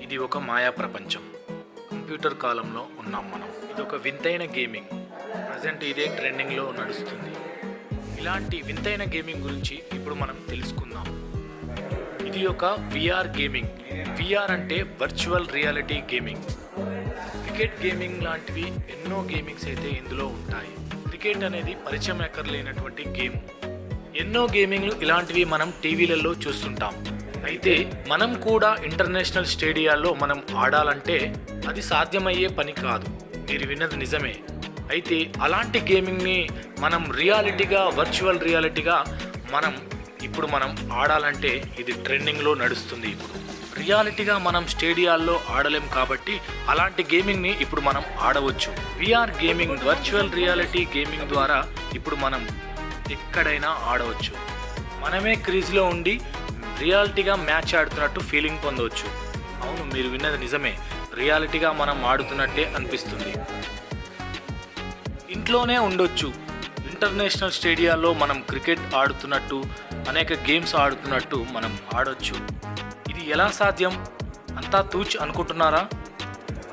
ఇది ఒక మాయా ప్రపంచం. కంప్యూటర్ కాలంలో ఉన్నాం మనం. ఇది ఒక వింతైన గేమింగ్. ప్రజెంట్ ఇదే ట్రెండింగ్లో నడుస్తుంది. ఇలాంటి వింతైన గేమింగ్ గురించి ఇప్పుడు మనం తెలుసుకుందాం. ఇది ఒక విఆర్ గేమింగ్. విఆర్ అంటే virtual reality gaming. Cricket gaming లాంటివి ఎన్నో గేమింగ్స్ అయితే ఇందులో ఉంటాయి. క్రికెట్ అనేది పరిచయం ఎక్కర్లేనటువంటి గేమ్. ఎన్నో గేమింగ్లు ఇలాంటివి మనం టీవీలలో చూస్తుంటాం. అయితే మనం కూడా ఇంటర్నేషనల్ స్టేడియాల్లో మనం ఆడాలంటే అది సాధ్యమయ్యే పని కాదు. మీరు విన్నది నిజమే. అయితే అలాంటి గేమింగ్ని మనం రియాలిటీగా వర్చువల్ రియాలిటీగా మనం ఇప్పుడు మనం ఆడాలంటే ఇది ట్రెండింగ్లో నడుస్తుంది ఇప్పుడు. రియాలిటీగా మనం స్టేడియాల్లో ఆడలేం కాబట్టి అలాంటి గేమింగ్ని ఇప్పుడు మనం ఆడవచ్చు. VR gaming virtual reality gaming ద్వారా ఇప్పుడు మనం ఎక్కడైనా ఆడవచ్చు. మనమే క్రీజ్లో ఉండి రియాలిటీగా మ్యాచ్ ఆడుతున్నట్టు ఫీలింగ్ పొందవచ్చు. అవును మీరు విన్నది నిజమే. రియాలిటీగా మనం ఆడుతున్నట్టే అనిపిస్తుంది. ఇంట్లోనే ఉండొచ్చు. ఇంటర్నేషనల్ స్టేడియాల్లో మనం క్రికెట్ ఆడుతున్నట్టు అనేక గేమ్స్ ఆడుతున్నట్టు మనం ఆడొచ్చు. ఇది ఎలా సాధ్యం? అంతా తూచి అనుకుంటున్నారా?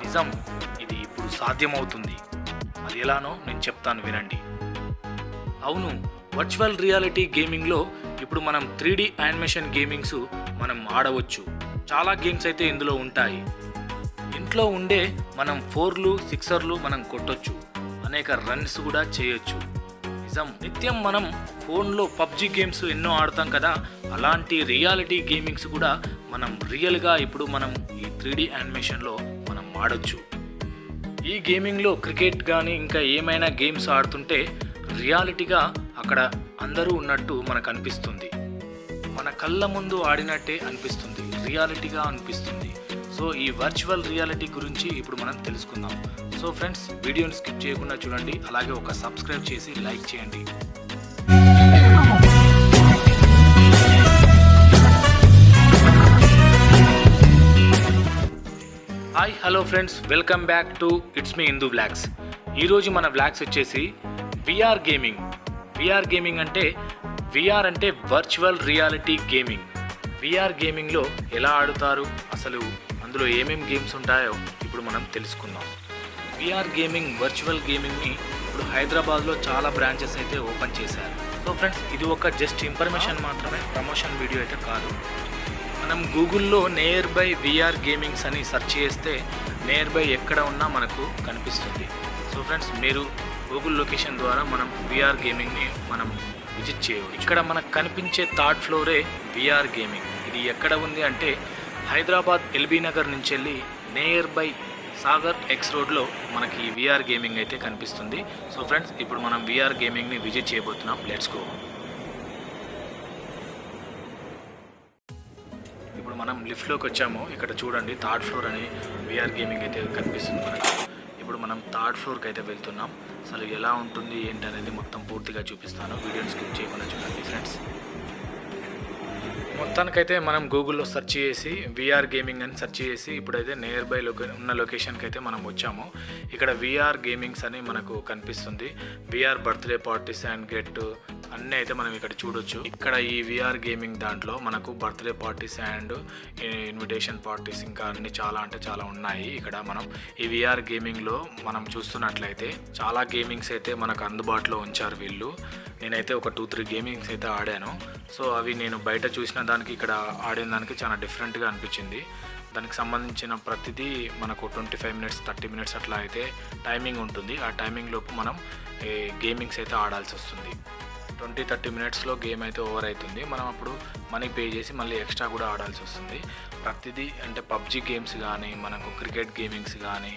నిజం ఇది ఇప్పుడు సాధ్యమవుతుంది. అది ఎలానో నేను చెప్తాను వినండి. అవును వర్చువల్ రియాలిటీ గేమింగ్లో ఇప్పుడు మనం త్రీ డి యానిమేషన్ గేమింగ్స్ మనం ఆడవచ్చు. చాలా గేమ్స్ అయితే ఇందులో ఉంటాయి. ఇంట్లో ఉండే మనం ఫోర్లు సిక్సర్లు మనం కొట్టొచ్చు. అనేక రన్స్ కూడా చేయొచ్చు. నిజం నిత్యం మనం ఫోన్లో పబ్జి గేమ్స్ ఎన్నో ఆడతాం కదా? అలాంటి రియాలిటీ గేమింగ్స్ కూడా మనం రియల్గా ఇప్పుడు మనం ఈ త్రీ డి యానిమేషన్లో మనం ఆడొచ్చు. ఈ గేమింగ్లో క్రికెట్ కానీ ఇంకా ఏమైనా గేమ్స్ ఆడుతుంటే రియాలిటీగా అక్కడ అందరూ ఉన్నట్టు మనకు అనిపిస్తుంది మన కళ్ళ ముందు ఆడినట్టే అనిపిస్తుంది. రియాలిటీగా అనిపిస్తుంది. సో ఈ వర్చువల్ రియాలిటీ గురించి ఇప్పుడు మనం తెలుసుకుందాం. సో ఫ్రెండ్స్ వీడియోని స్కిప్ చేయకుండా చూడండి. అలాగే ఒక సబ్స్క్రైబ్ చేసి లైక్ చేయండి. Hi hello friends. Welcome back to it's me Hindu blogs ఈరోజు మన బ్లాగ్స్ వచ్చేసి విఆర్ గేమింగ్ విఆర్ గేమింగ్ అంటే విఆర్ అంటే వర్చువల్ రియాలిటీ గేమింగ్ విఆర్ గేమింగ్లో ఎలా ఆడుతారు? అసలు అందులో ఏమేం గేమ్స్ ఉంటాయో ఇప్పుడు మనం తెలుసుకుందాం. విఆర్ గేమింగ్ వర్చువల్ గేమింగ్ని ఇప్పుడు హైదరాబాద్లో చాలా బ్రాంచెస్ అయితే ఓపెన్ చేశారు. సో ఫ్రెండ్స్ ఇది ఒక జస్ట్ ఇన్ఫర్మేషన్ మాత్రమే ప్రమోషన్ వీడియో అయితే కాదు. మనం గూగుల్లో నియర్ బై విఆర్ గేమింగ్స్ అని సెర్చ్ చేస్తే నియర్ బై ఎక్కడ ఉన్నా మనకు కనిపిస్తుంది. సో ఫ్రెండ్స్ మీరు గూగుల్ లొకేషన్ ద్వారా మనం విఆర్ గేమింగ్ని మనం విజిట్ చేయవచ్చు. ఇక్కడ మనకు కనిపించే థర్డ్ ఫ్లోరే విఆర్ గేమింగ్ ఇది ఎక్కడ ఉంది అంటే హైదరాబాద్ ఎల్బీ నగర్ నుంచి వెళ్ళి నియర్ బై సాగర్ ఎక్స్ రోడ్లో మనకి ఈ విఆర్ గేమింగ్ అయితే కనిపిస్తుంది. సో ఫ్రెండ్స్ ఇప్పుడు మనం విఆర్ గేమింగ్ని విజిట్ చేయబోతున్నాం. లెట్స్ గో ఇప్పుడు మనం లిఫ్ట్లోకి వచ్చాము. ఇక్కడ చూడండి థర్డ్ ఫ్లోర్ అని విఆర్ గేమింగ్ అయితే కనిపిస్తుంది మనకు. ఇప్పుడు మనం థర్డ్ ఫ్లోర్కి అయితే వెళ్తున్నాం. అసలు ఎలా ఉంటుంది ఏంటి అనేది మొత్తం పూర్తిగా చూపిస్తాను. వీడియోని స్కిప్ చేయకుండా చూడండి ఫ్రెండ్స్. మొత్తానికైతే మనం గూగుల్లో సెర్చ్ చేసి విఆర్ గేమింగ్ అని సెర్చ్ చేసి ఇప్పుడైతే నియర్ బై లొకే ఉన్న లొకేషన్కి అయితే మనం వచ్చాము. ఇక్కడ విఆర్ గేమింగ్స్ అని మనకు కనిపిస్తుంది. VR birthday parties and get అన్నీ అయితే మనం ఇక్కడ చూడొచ్చు. ఇక్కడ ఈ విఆర్ గేమింగ్ దాంట్లో మనకు birthday parties and invitation parties ఇంకా అన్ని చాలా అంటే చాలా ఉన్నాయి. ఇక్కడ మనం ఈ విఆర్ గేమింగ్లో మనం చూస్తున్నట్లయితే చాలా గేమింగ్స్ అయితే మనకు అందుబాటులో ఉంచారు వీళ్ళు. నేనైతే ఒక టూ త్రీ గేమింగ్స్ అయితే ఆడాను. సో అవి నేను బయట చూసిన దానికి ఇక్కడ ఆడిన దానికి చాలా డిఫరెంట్గా అనిపించింది. దానికి సంబంధించిన ప్రతిదీ మనకు twenty five minutes thirty minutes అట్లా అయితే టైమింగ్ ఉంటుంది. ఆ టైమింగ్ లోపు మనం ఈ గేమింగ్స్ అయితే ఆడాల్సి వస్తుంది. ట్వంటీ థర్టీ మినిట్స్లో గేమ్ అయితే ఓవర్ అవుతుంది మనం అప్పుడు మనీ పే చేసి మళ్ళీ ఎక్స్ట్రా కూడా ఆడాల్సి వస్తుంది. ప్రతిదీ అంటే పబ్జి గేమ్స్ కానీ మనకు క్రికెట్ గేమింగ్స్ కానీ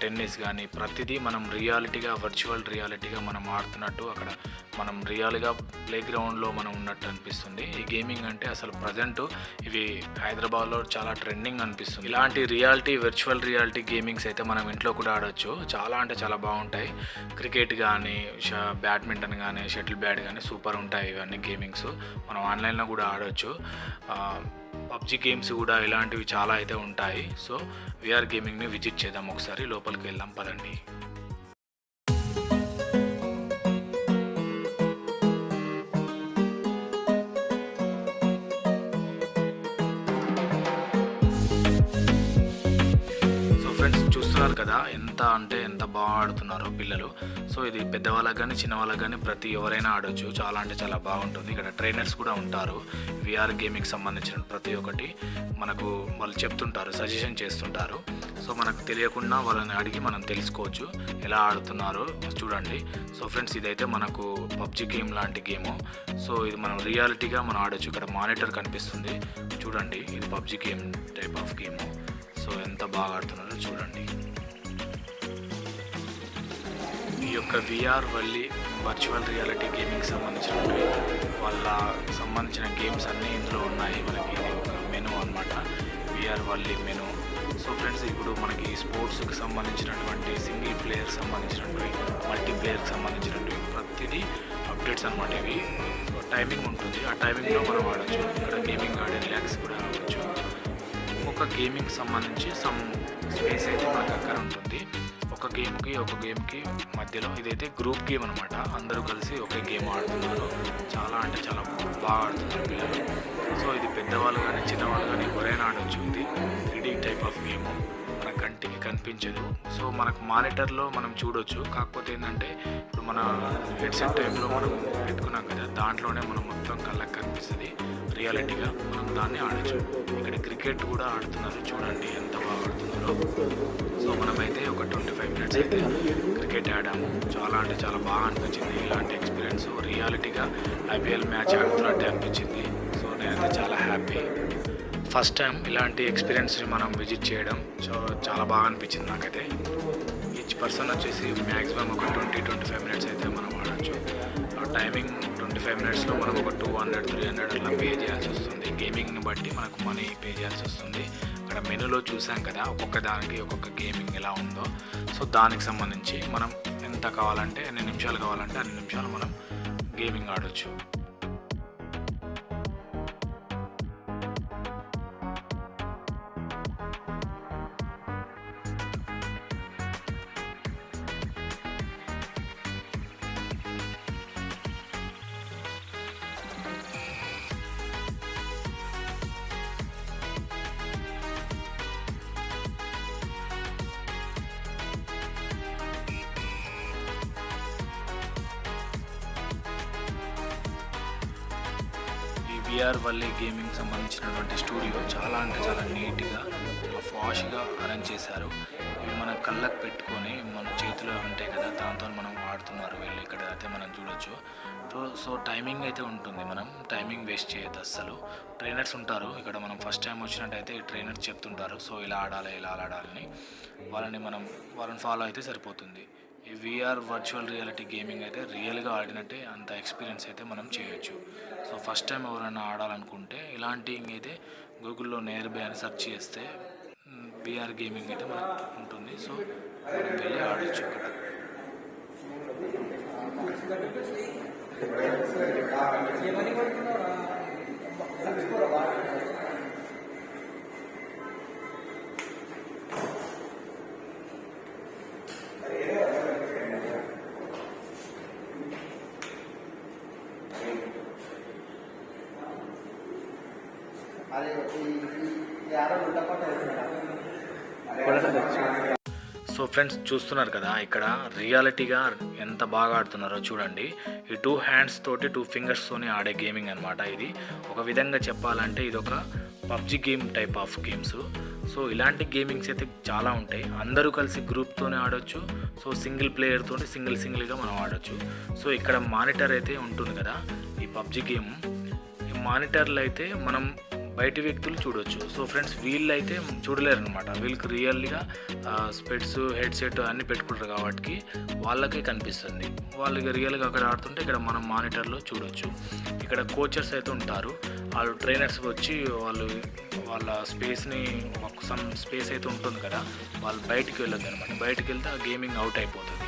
టెన్నిస్ కానీ ప్రతిదీ మనం రియాలిటీగా వర్చువల్ రియాలిటీగా మనం ఆడుతున్నట్టు అక్కడ మనం రియల్గా ప్లే గ్రౌండ్లో మనం ఉన్నట్టు అనిపిస్తుంది. ఈ గేమింగ్ అంటే అసలు ప్రజెంట్ ఇవి హైదరాబాద్లో చాలా ట్రెండింగ్ అనిపిస్తుంది. ఇలాంటి రియాలిటీ వర్చువల్ రియాలిటీ గేమింగ్స్ అయితే మనం ఇంట్లో కూడా ఆడొచ్చు. చాలా అంటే చాలా బాగుంటాయి. క్రికెట్ కానీ బ్యాడ్మింటన్ కానీ షటిల్ బ్యాట్ కానీ సూపర్ ఉంటాయి ఇవన్నీ గేమింగ్స్. మనం ఆన్లైన్లో కూడా ఆడొచ్చు. పబ్జి గేమ్స్ కూడా ఇలాంటివి చాలా అయితే ఉంటాయి. సో విఆర్ గేమింగ్ని విజిట్ చేద్దాం ఒకసారి లోపలికి వెళ్దాం పదండి. చూస్తున్నారు కదా ఎంత అంటే ఎంత బాగా ఆడుతున్నారో పిల్లలు. సో ఇది పెద్దవాళ్ళకి కానీ చిన్న వాళ్ళకి కానీ ప్రతి ఎవరైనా ఆడొచ్చు. చాలా అంటే చాలా బాగుంటుంది. ఇక్కడ ట్రైనర్స్ కూడా ఉంటారు. విఆర్ గేమింగ్కి సంబంధించిన ప్రతి ఒక్కటి మనకు వాళ్ళు చెప్తుంటారు సజెషన్ చేస్తుంటారు. సో మనకు తెలియకుండా వాళ్ళని అడిగి మనం తెలుసుకోవచ్చు. ఎలా ఆడుతున్నారో చూడండి. సో ఫ్రెండ్స్ ఇదైతే మనకు పబ్జి గేమ్ లాంటి గేమ్. సో ఇది మనం రియాలిటీగా మనం ఆడొచ్చు. ఇక్కడ మానిటర్ కనిపిస్తుంది. చూడండి ఇది PUBG game type of game. So ఎంత బాగా ఆడుతున్నారో చూడండి. యొక్క విఆర్ వల్లి వర్చువల్ రియాలిటీ గేమింగ్ సంబంధించినవి వాళ్ళ సంబంధించిన గేమ్స్ అన్నీ ఇందులో ఉన్నాయి. మనకి ఇది ఒక మెను అనమాట విఆర్ వల్లి మెను. సో ఫ్రెండ్స్ ఇప్పుడు మనకి స్పోర్ట్స్కి సంబంధించినటువంటి సింగిల్ ప్లేయర్ సంబంధించినటువంటి మల్టీప్లేయర్కి సంబంధించినటువంటి ప్రతిదీ అప్డేట్స్ అనమాట ఇవి. టైమింగ్ ఉంటుంది. ఆ టైమింగ్లో మనం ఆడొచ్చు. ఇక్కడ గేమింగ్ ఆడే రిలాక్స్ కూడా ఆడవచ్చు ఒక గేమింగ్ సంబంధించి సమ్ స్పేస్ అయితే మనకు అక్కడ ఉంటుంది. ఒక గేమ్కి ఒక గేమ్కి మధ్యలో ఇదైతే గ్రూప్ గేమ్ అనమాట అందరూ కలిసి ఒకే గేమ్ ఆడుతున్నారు. చాలా అంటే చాలా బాగా ఆడుతున్నారు పిల్లలు. సో ఇది పెద్దవాళ్ళు కానీ చిన్నవాళ్ళు కానీ ఎవరైనా ఆడవచ్చు ఇది త్రీడీ టైప్ ఆఫ్ గేమ్ మన కంటికి కనిపించదు. సో మనకు మానిటర్లో మనం చూడొచ్చు. కాకపోతే ఏంటంటే ఇప్పుడు మన హెడ్సెట్ టైంలో మనం పెట్టుకున్నాం కదా దాంట్లోనే మనం మొత్తం కళ్ళకి కనిపిస్తుంది. రియాలిటీగా మనం దాన్ని ఆడచ్చు. ఇక్కడ క్రికెట్ కూడా ఆడుతున్నారు. చూడండి ఎంత బాగా సో మనమైతే ఒక ట్వంటీ ఫైవ్ మినిట్స్ అయితే క్రికెట్ ఆడాము. చాలా అంటే చాలా బాగా అనిపించింది. ఇలాంటి ఎక్స్పీరియన్స్ రియాలిటీగా ఐపీఎల్ మ్యాచ్ ఆడుతున్నట్టే అనిపించింది. సో నేనైతే చాలా హ్యాపీ ఫస్ట్ టైం ఇలాంటి ఎక్స్పీరియన్స్ని మనం విజిట్ చేయడం సో చాలా బాగా అనిపించింది నాకైతే. ఈచ్ పర్సన్ వచ్చేసి మ్యాక్సిమం ఒక ట్వంటీ ట్వంటీ ఫైవ్ మినిట్స్ అయితే మనం ఆడచ్చు. ఆ టైమింగ్ ట్వంటీ ఫైవ్ మినిట్స్లో మనం ఒక టూ హండ్రెడ్ త్రీ హండ్రెడ్ అట్లా పే చేయాల్సి వస్తుంది. గేమింగ్ని బట్టి మనకు మనీ పే చేయాల్సి వస్తుంది. అక్కడ మెనూలో చూసాం కదా ఒక్కొక్క దానికి ఒక్కొక్క గేమింగ్ ఎలా ఉందో. సో దానికి సంబంధించి మనం ఎంత కావాలంటే ఎన్ని నిమిషాలు కావాలంటే అన్ని నిమిషాలు మనం గేమింగ్ ఆడొచ్చు. విఆర్ వల్లే గేమింగ్ సంబంధించినటువంటి స్టూడియో చాలా అంటే చాలా నీట్గా చాలా ఫాష్గా అరేంజ్ చేశారు. ఇవి మన కళ్ళకు పెట్టుకొని మన చేతిలో ఉంటాయి కదా దాంతో మనం వాడుతున్నారు వెళ్ళి ఇక్కడ అయితే మనం చూడొచ్చు. సో సో టైమింగ్ అయితే ఉంటుంది మనం టైమింగ్ వేస్ట్ చేయొద్దు అస్సలు. ట్రైనర్స్ ఉంటారు ఇక్కడ మనం ఫస్ట్ టైం వచ్చినట్టయితే ట్రైనర్స్ చెప్తుంటారు సో ఇలా ఆడాలి ఇలా ఆడాలని వాళ్ళని మనం వాళ్ళని ఫాలో అయితే సరిపోతుంది. ఈ విఆర్ వర్చువల్ రియాలిటీ గేమింగ్ అయితే రియల్గా ఆడినట్టే అంత ఎక్స్పీరియన్స్ అయితే మనం చేయొచ్చు. సో ఫస్ట్ టైం ఎవరైనా ఆడాలనుకుంటే ఇలాంటి అయితే గూగుల్లో నియర్ బై అని సెర్చ్ చేస్తే విఆర్ గేమింగ్ అయితే మనకు ఉంటుంది. సో మనం వెళ్ళి ఆడచ్చు ఇక్కడ. అది ఫ్రెండ్స్ చూస్తున్నారు కదా ఇక్కడ రియాలిటీగా ఎంత బాగా ఆడుతున్నారో చూడండి. ఈ టూ హ్యాండ్స్ తోటి టూ ఫింగర్స్తోని ఆడే గేమింగ్ అనమాట ఇది. ఒక విధంగా చెప్పాలంటే ఇది ఒక PUBG game type of games. So ఇలాంటి గేమింగ్స్ అయితే చాలా ఉంటాయి. అందరూ కలిసి గ్రూప్తోనే ఆడొచ్చు. సో సింగిల్ ప్లేయర్తో సింగిల్ సింగిల్గా మనం ఆడొచ్చు. సో ఇక్కడ మానిటర్ అయితే ఉంటుంది కదా ఈ పబ్జి గేమ్. ఈ మానిటర్లు అయితే మనం బయటి వ్యక్తులు చూడొచ్చు. సో ఫ్రెండ్స్ వీళ్ళు అయితే చూడలేరు అనమాట వీళ్ళకి రియల్గా స్పెట్స్ హెడ్సెట్ అన్నీ పెట్టుకుంటారు కాబట్టి వాళ్ళకే కనిపిస్తుంది. వాళ్ళకి రియల్గా అక్కడ ఆడుతుంటే ఇక్కడ మనం మానిటర్లో చూడొచ్చు. ఇక్కడ కోచర్స్ అయితే ఉంటారు. వాళ్ళు ట్రైనర్స్ వచ్చి వాళ్ళు వాళ్ళ స్పేస్ని సమ్ స్పేస్ అయితే ఉంటుంది కదా వాళ్ళు బయటికి వెళ్ళొద్దు అనమాట బయటికి వెళ్తే ఆ గేమింగ్ అవుట్ అయిపోతుంది.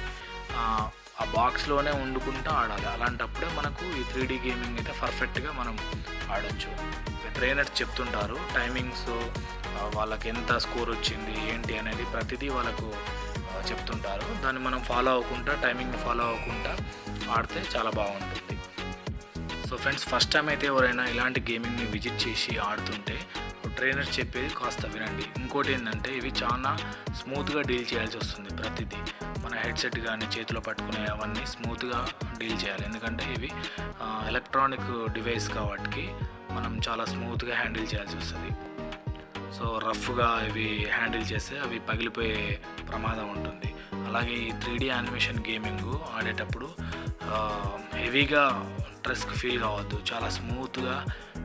ఆ, బాక్స్లోనే వండుకుంటూ ఆడాలి. అలాంటప్పుడే మనకు ఈ త్రీ డీ గేమింగ్ అయితే పర్ఫెక్ట్గా మనం ఆడొచ్చు. ట్రైనర్స్ చెప్తుంటారు టైమింగ్స్ వాళ్ళకి ఎంత స్కోర్ వచ్చింది ఏంటి అనేది ప్రతిదీ వాళ్ళకు చెప్తుంటారు. దాన్ని మనం ఫాలో అవ్వకుండా టైమింగ్ని ఫాలో అవ్వకుండా ఆడితే చాలా బాగుంటుంది. సో ఫ్రెండ్స్ ఫస్ట్ టైం అయితే ఎవరైనా ఇలాంటి గేమింగ్ని విజిట్ చేసి ఆడుతుంటే ట్రైనర్ చెప్పేది కాస్త వినండి. ఇంకోటి ఏంటంటే ఇవి చాలా స్మూత్గా డీల్ చేయాల్సి వస్తుంది ప్రతిదీ. మన హెడ్సెట్ కానీ చేతిలో పట్టుకునే అవన్నీ స్మూత్గా డీల్ చేయాలి. ఎందుకంటే ఇవి ఎలక్ట్రానిక్ డివైస్ కాబట్టి మనం చాలా స్మూత్గా హ్యాండిల్ చేయాల్సి వస్తుంది. సో రఫ్గా ఇవి హ్యాండిల్ చేస్తే అవి పగిలిపోయే ప్రమాదం ఉంటుంది. అలాగే ఈ త్రీ డీ యానిమేషన్ గేమింగ్ ఆడేటప్పుడు హెవీగా స్ట్రెస్కి ఫీల్ కావద్దు. చాలా స్మూత్గా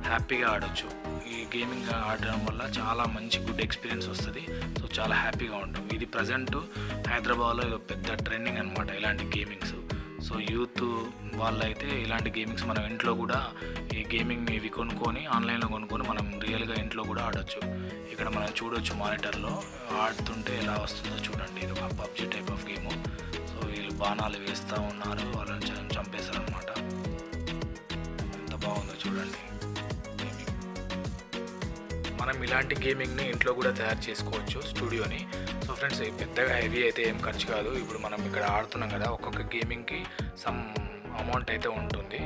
హ్యాపీగా ఆడొచ్చు. ఈ గేమింగ్ ఆడడం వల్ల చాలా మంచి గుడ్ ఎక్స్పీరియన్స్ వస్తుంది. సో చాలా హ్యాపీగా ఉంటాం ఇది ప్రజెంట్ హైదరాబాద్లో పెద్ద ట్రెండింగ్ అనమాట ఇలాంటి గేమింగ్స్ సో యూత్ వాళ్ళైతే ఇలాంటి గేమింగ్స్ మనం ఇంట్లో కూడా ఈ గేమింగ్ ఇవి కొనుక్కొని ఆన్లైన్లో కొనుక్కొని మనం రియల్గా ఇంట్లో కూడా ఆడొచ్చు. ఇక్కడ మనం చూడొచ్చు మానిటర్లో ఆడుతుంటే ఎలా వస్తుందో చూడండి. ఇది ఒక PUBG type of game. So వీళ్ళు బాణాలు వేస్తూ ఉన్నారు. వాళ్ళని చ- చంపేశారు అనమాట ఎంత బాగుందో చూడండి. మనం ఇలాంటి గేమింగ్ని ఇంట్లో కూడా తయారు చేసుకోవచ్చు స్టూడియోని. సో ఫ్రెండ్స్ పెద్దగా హెవీ అయితే ఏం ఖర్చు కాదు. ఇప్పుడు మనం ఇక్కడ ఆడుతున్నాం కదా ఒక్కొక్క గేమింగ్కి సమ్ అమౌంట్ అయితే ఉంటుంది.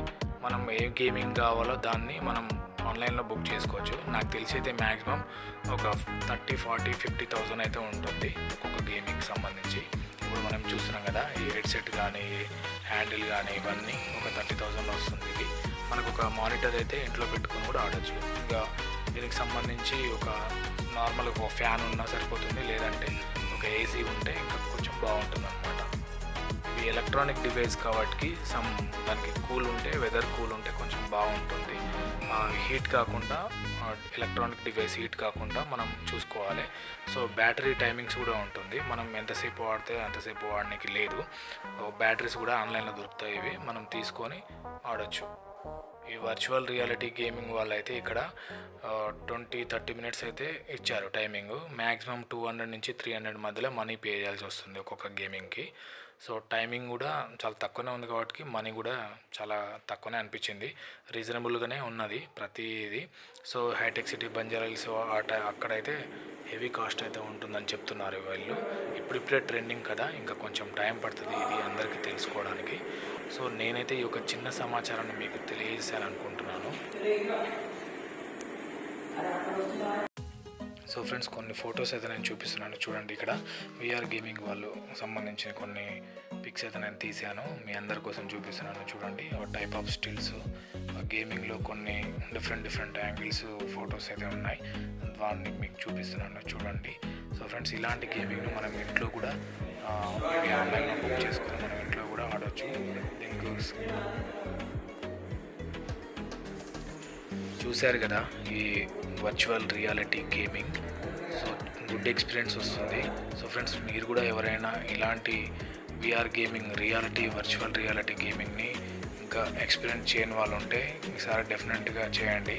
మనం ఏ గేమింగ్ కావాలో దాన్ని మనం ఆన్లైన్లో బుక్ చేసుకోవచ్చు. నాకు తెలిసి అయితే మ్యాక్సిమం ఒక థర్టీ ఫార్టీ ఫిఫ్టీ థౌజండ్ అయితే ఉంటుంది ఒక్కొక్క గేమింగ్కి సంబంధించి. ఇప్పుడు మనం చూస్తున్నాం కదా ఈ హెడ్సెట్ కానీ హ్యాండిల్ కానీ ఇవన్నీ ఒక థర్టీ థౌజండ్లో వస్తుంది. ఇది మనకు ఒక మానిటర్ అయితే ఇంట్లో పెట్టుకొని కూడా ఆడొచ్చు. ఇంకా దీనికి సంబంధించి ఒక నార్మల్ ఒక ఫ్యాన్ ఉన్నా సరిపోతుంది లేదంటే ఒక ఏసీ ఉంటే ఇంకా కొంచెం బాగుంటుంది అనమాట ఇది ఎలక్ట్రానిక్ డివైస్ కాబట్టి సమ్ దానికి కూల్ ఉంటే వెదర్ కూల్ ఉంటే కొంచెం బాగుంటుంది. హీట్ కాకుండా ఎలక్ట్రానిక్ డివైస్ హీట్ కాకుండా మనం చూసుకోవాలి. సో బ్యాటరీ టైమింగ్స్ కూడా ఉంటుంది. మనం ఎంతసేపు వాడితే అంతసేపు వాడడానికి లేదు. బ్యాటరీస్ కూడా ఆన్లైన్లో దొరుకుతాయి ఇవి. మనం తీసుకొని ఆడొచ్చు. ఈ వర్చువల్ రియాలిటీ గేమింగ్ వాళ్ళు అయితే ఇక్కడ ట్వంటీ థర్టీ మినిట్స్ అయితే ఇచ్చారు టైమింగ్ మ్యాక్సిమం టూ హండ్రెడ్ నుంచి త్రీ హండ్రెడ్ మధ్యలో మనీ పే చేయాల్సి వస్తుంది ఒక్కొక్క గేమింగ్కి సో టైమింగ్ కూడా చాలా తక్కువనే ఉంది కాబట్టి మనీ కూడా చాలా తక్కువనే అనిపించింది. రీజనబుల్గానే ఉన్నది ప్రతిది. సో హైటెక్ సిటీ బంజారాల్స్ ఆ టై- అక్కడైతే హెవీ కాస్ట్ అయితే ఉంటుందని చెప్తున్నారు వీళ్ళు. ఇప్పుడిప్పుడే ట్రెండింగ్ కదా ఇంకా కొంచెం టైం పడుతుంది ఇది అందరికీ తెలుసుకోవడానికి. సో నేనైతే ఈ యొక్క చిన్న సమాచారాన్ని మీకు తెలియజేశాననుకుంటున్నాను సో ఫ్రెండ్స్ కొన్ని ఫొటోస్ అయితే నేను చూపిస్తున్నాను. చూడండి ఇక్కడ. విఆర్ గేమింగ్ వాళ్ళు సంబంధించిన కొన్ని పిక్స్ అయితే నేను తీశాను. మీ అందరి కోసం చూపిస్తున్నాను. చూడండి. టైప్ ఆఫ్ స్టిల్స్ గేమింగ్లో కొన్ని డిఫరెంట్ డిఫరెంట్ యాంగిల్స్ ఫొటోస్ అయితే ఉన్నాయి. వాటిని మీకు చూపిస్తున్నాను. చూడండి. సో ఫ్రెండ్స్ ఇలాంటి గేమింగ్ను మనం ఇంట్లో కూడా ఆన్లైన్లో బుక్ చేసుకుని మనం ఆడవచ్చు దీనికి చూశారు కదా ఈ virtual reality gaming. So good experience వస్తుంది. సో ఫ్రెండ్స్ మీరు కూడా ఎవరైనా ఇలాంటి VR gaming reality virtual reality గేమింగ్ని ఇంకా ఎక్స్పీరియన్స్ చేయని వాళ్ళు ఉంటే ఈసారి డెఫినెట్గా చేయండి.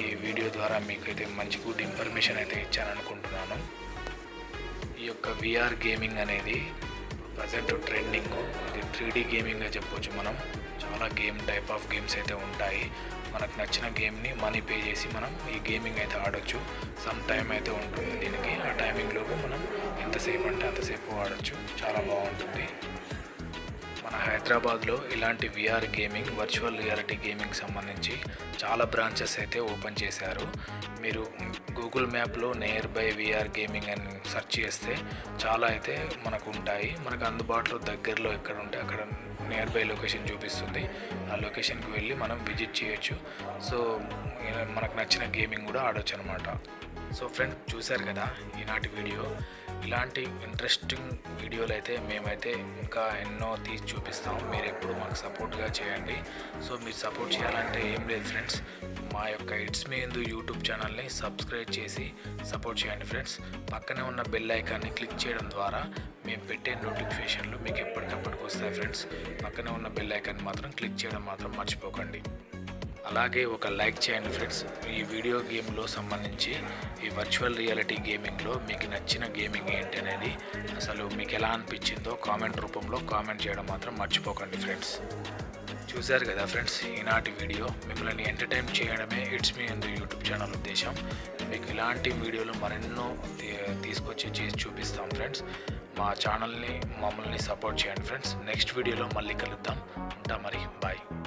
ఈ వీడియో ద్వారా మీకైతే మంచి గుడ్ ఇన్ఫర్మేషన్ అయితే ఇచ్చాను అనుకుంటున్నాను ఈ యొక్క విఆర్ గేమింగ్ అనేది ప్రజెంట్ ట్రెండింగ్. ఇది త్రీ డీ గేమింగ్గా చెప్పొచ్చు మనం. చాలా గేమ్ టైప్ ఆఫ్ గేమ్స్ అయితే ఉంటాయి. మనకు నచ్చిన గేమ్ని మనీ పే చేసి మనం ఈ గేమింగ్ అయితే ఆడొచ్చు. సమ్ టైం అయితే ఉంటుంది దీనికి. ఆ టైమింగ్లోపు మనం ఎంతసేపు అంటే అంతసేపు ఆడొచ్చు. చాలా బాగుంటుంది. మన హైదరాబాద్లో ఇలాంటి VR gaming virtual reality gaming సంబంధించి చాలా బ్రాంచెస్ అయితే ఓపెన్ చేశారు. మీరు గూగుల్ మ్యాప్లో నియర్ బై విఆర్ గేమింగ్ అని సెర్చ్ చేస్తే చాలా అయితే మనకు ఉంటాయి మనకు అందుబాటులో దగ్గరలో ఎక్కడ ఉంటే అక్కడ నియర్ బై లొకేషన్ చూపిస్తుంది. ఆ లొకేషన్కి వెళ్ళి మనం విజిట్ చేయొచ్చు. సో మనకు నచ్చిన గేమింగ్ కూడా ఆడొచ్చు అనమాట సో ఫ్రెండ్స్ చూశారు కదా ఈనాటి వీడియో. ఇలాంటి ఇంట్రెస్టింగ్ వీడియోలు అయితే మేమైతే ఇంకా ఎన్నో తీసి చూపిస్తాం. మీరు ఎప్పుడు మాకు సపోర్ట్గా చేయండి. సో మీరు సపోర్ట్ చేయాలంటే ఏం లేదు ఫ్రెండ్స్. మా యొక్క ఇట్స్ మీ ఎందు యూట్యూబ్ ఛానల్ని సబ్స్క్రైబ్ చేసి సపోర్ట్ చేయండి ఫ్రెండ్స్. పక్కనే ఉన్న బెల్ ఐకాన్ని క్లిక్ చేయడం ద్వారా మేము పెట్టే నోటిఫికేషన్లు మీకు ఎప్పటికప్పటికి వస్తాయి ఫ్రెండ్స్. పక్కనే ఉన్న బెల్ ఐకాన్ మాత్రం క్లిక్ చేయడం మాత్రం మర్చిపోకండి. అలాగే ఒక లైక్ చేయండి ఫ్రెండ్స్. ఈ వీడియో గేమ్లో సంబంధించి ఈ వర్చువల్ రియాలిటీ గేమింగ్లో మీకు నచ్చిన గేమింగ్ ఏంటి అనేది అసలు మీకు ఎలా అనిపించిందో కామెంట్ రూపంలో కామెంట్ చేయడం మాత్రం మర్చిపోకండి ఫ్రెండ్స్. చూశారు కదా ఫ్రెండ్స్ ఈనాటి వీడియో మిమ్మల్ని ఎంటర్టైన్ చేయడమే ఇట్స్ మీ ఎందు యూట్యూబ్ ఛానల్ ఉద్దేశం. మీకు ఇలాంటి వీడియోలు మరెన్నో తీ- తీసుకొచ్చి చేసి చూపిస్తాం ఫ్రెండ్స్. మా ఛానల్ని మమ్మల్ని సపోర్ట్ చేయండి ఫ్రెండ్స్. నెక్స్ట్ వీడియోలో మళ్ళీ కలుద్దాం. ఉంటా మరి bye.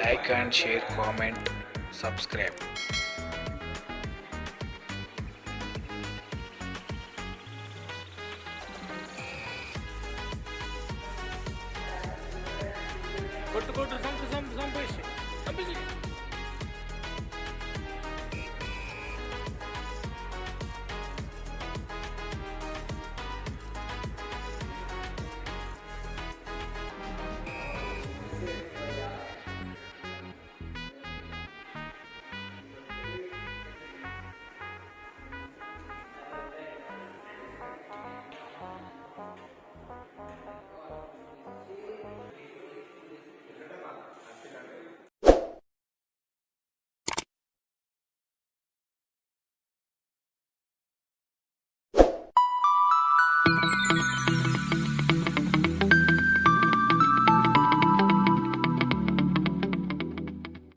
Like and share comment subscribe. కొట్టు కొట్టు